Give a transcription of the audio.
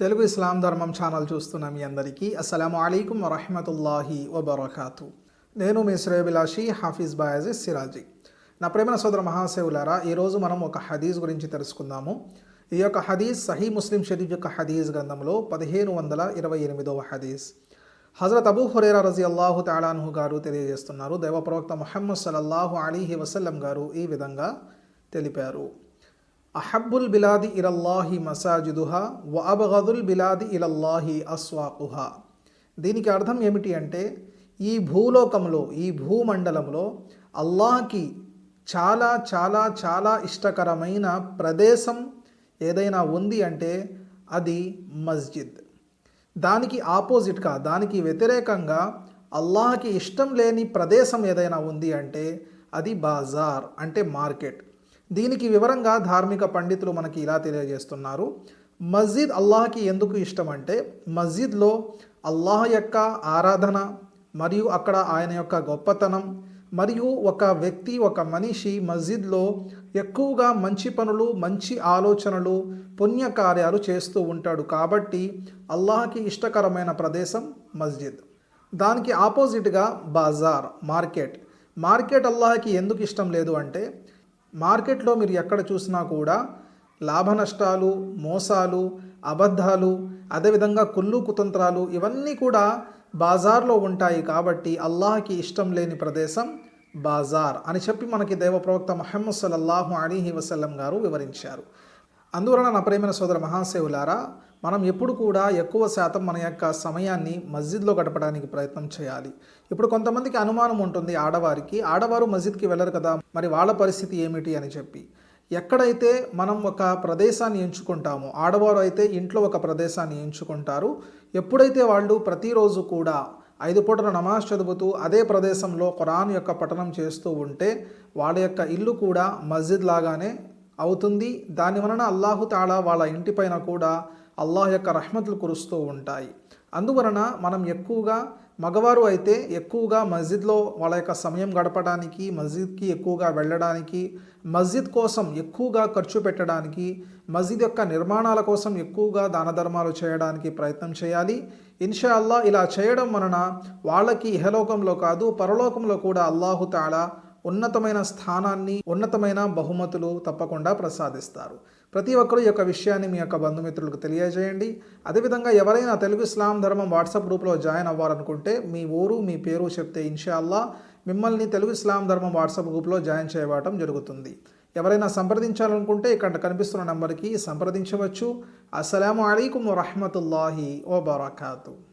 తెలుగు ఇస్లాం ధర్మం ఛానల్ చూస్తున్న మీ అందరికీ అస్సలం అయికం వరహమతుల్లాహి వబర్కాతు. నేను మీ శ్రేయభిలాషి హాఫీజ్ బాయాజిజ్ సిరాజీ. నా ప్రేమ సోదర మహాసేవులారా ఈరోజు మనం ఒక హదీజ్ గురించి తెలుసుకుందాము. ఈ యొక్క హదీజ్ సహీ ముస్లిం షరీఫ్ యొక్క హదీజ్ గ్రంథంలో పదిహేను వందల ఇరవై ఎనిమిదవ హదీజ్ హజరత్ అబూ హురేరా రజీ అల్లాహు తాలాన్హు గారు తెలియజేస్తున్నారు. దైవ ప్రవక్త ముహమ్మద్ సల్లల్లాహు అలీహి వసల్లం గారు ఈ విధంగా తెలిపారు. అహబ్బుల్ బిలాది ఇలల్లాహి మసాజిదుహా వ అబగదుల్ బిలాది ఇలల్లాహి అస్వాకుహా. దీనికి అర్థం ఏమిటి అంటే ఈ భూలోకంలో ఈ భూమండలంలో అల్లాహకి చాలా చాలా చాలా ఇష్టకరమైన ప్రదేశం ఏదైనా ఉంది అంటే అది మస్జిద్. దానికి ఆపోజిట్గా దానికి వ్యతిరేకంగా అల్లాహకి ఇష్టం లేని ప్రదేశం ఏదైనా ఉంది అంటే అది బాజార్ అంటే మార్కెట్. దీనికి వివరంగా ధార్మిక పండితులు మనకి ఇలా తెలియజేస్తున్నారు. మస్జిద్ అల్లాహకి ఎందుకు ఇష్టం అంటే మస్జిద్లో అల్లాహ్ యొక్క ఆరాధన మరియు అక్కడ ఆయన యొక్క గొప్పతనం మరియు ఒక వ్యక్తి ఒక మనిషి మస్జిద్లో ఎక్కువగా మంచి పనులు మంచి ఆలోచనలు పుణ్యకార్యాలు చేస్తూ ఉంటాడు. కాబట్టి అల్లాహకి ఇష్టకరమైన ప్రదేశం మస్జిద్. దానికి ఆపోజిట్గా బాజార్ మార్కెట్. మార్కెట్ అల్లాహకి ఎందుకు ఇష్టం లేదు అంటే మార్కెట్లో మీరు ఎక్కడ చూసినా కూడా లాభ నష్టాలు మోసాలు అబద్ధాలు అదేవిధంగా కుళ్ళు కుతంత్రాలు ఇవన్నీ కూడా బాజార్లో ఉంటాయి కాబట్టి అల్లాహకి ఇష్టం లేని ప్రదేశం బాజార్ అని చెప్పి మనకి దేవప్రవక్త మహమ్మద్ సల్లల్లాహు అలీహి వసల్లం గారు వివరించారు. అందువలన నా ప్రేమైన సోదర మహాసేవులారా మనం ఎప్పుడు కూడా ఎక్కువ శాతం మన యొక్క సమయాన్ని మస్జిద్లో గడపడానికి ప్రయత్నం చేయాలి. ఇప్పుడు కొంతమందికి అనుమానం ఉంటుంది ఆడవారికి ఆడవారు మస్జిద్కి వెళ్ళరు కదా మరి వాళ్ళ పరిస్థితి ఏమిటి అని చెప్పి. ఎక్కడైతే మనం ఒక ప్రదేశాన్ని ఎంచుకుంటామో ఆడవారు అయితే ఇంట్లో ఒక ప్రదేశాన్ని ఎంచుకుంటారు. ఎప్పుడైతే వాళ్ళు ప్రతిరోజు కూడా ఐదు పూటల నమాజ్ చదువుతూ అదే ప్రదేశంలో ఖురాన్ యొక్క పఠనం చేస్తూ ఉంటే వాళ్ళ యొక్క ఇల్లు కూడా మస్జిద్ లాగానే అవుతుంది. దాని వలన అల్లాహు తాళా వాళ్ళ ఇంటిపైన కూడా అల్లాహ్ యొక్క రహమతులు కురుస్తూ ఉంటాయి. అందువలన మనం ఎక్కువగా మగవారు అయితే ఎక్కువగా మస్జిద్లో వాళ్ళ యొక్క సమయం గడపడానికి మస్జిద్కి ఎక్కువగా వెళ్ళడానికి మస్జిద్ కోసం ఎక్కువగా ఖర్చు పెట్టడానికి మస్జిద్ యొక్క నిర్మాణాల కోసం ఎక్కువగా దాన ధర్మాలు చేయడానికి ప్రయత్నం చేయాలి. ఇన్షా అల్లా ఇలా చేయడం వలన వాళ్ళకి ఇహలోకంలో కాదు పరలోకంలో కూడా అల్లాహు తాళా ఉన్నతమైన స్థానాన్ని ఉన్నతమైన బహుమతులు తప్పకుండా ప్రసాదిస్తారు. ప్రతి ఒక్కరు ఈ యొక్క విషయాన్ని మీ యొక్క బంధుమిత్రులకు తెలియజేయండి. అదేవిధంగా ఎవరైనా తెలుగు ఇస్లాం ధర్మం వాట్సాప్ గ్రూప్లో జాయిన్ అవ్వాలనుకుంటే మీ ఊరు మీ పేరు చెప్తే ఇన్షాల్లా మిమ్మల్ని తెలుగు ఇస్లాం ధర్మం వాట్సాప్ గ్రూప్లో జాయిన్ చేయవటం జరుగుతుంది. ఎవరైనా సంప్రదించాలనుకుంటే ఇక్కడ కనిపిస్తున్న నెంబర్కి సంప్రదించవచ్చు. అస్సలం అయికం వరహమతుల్లాహి వబర్కాతూ.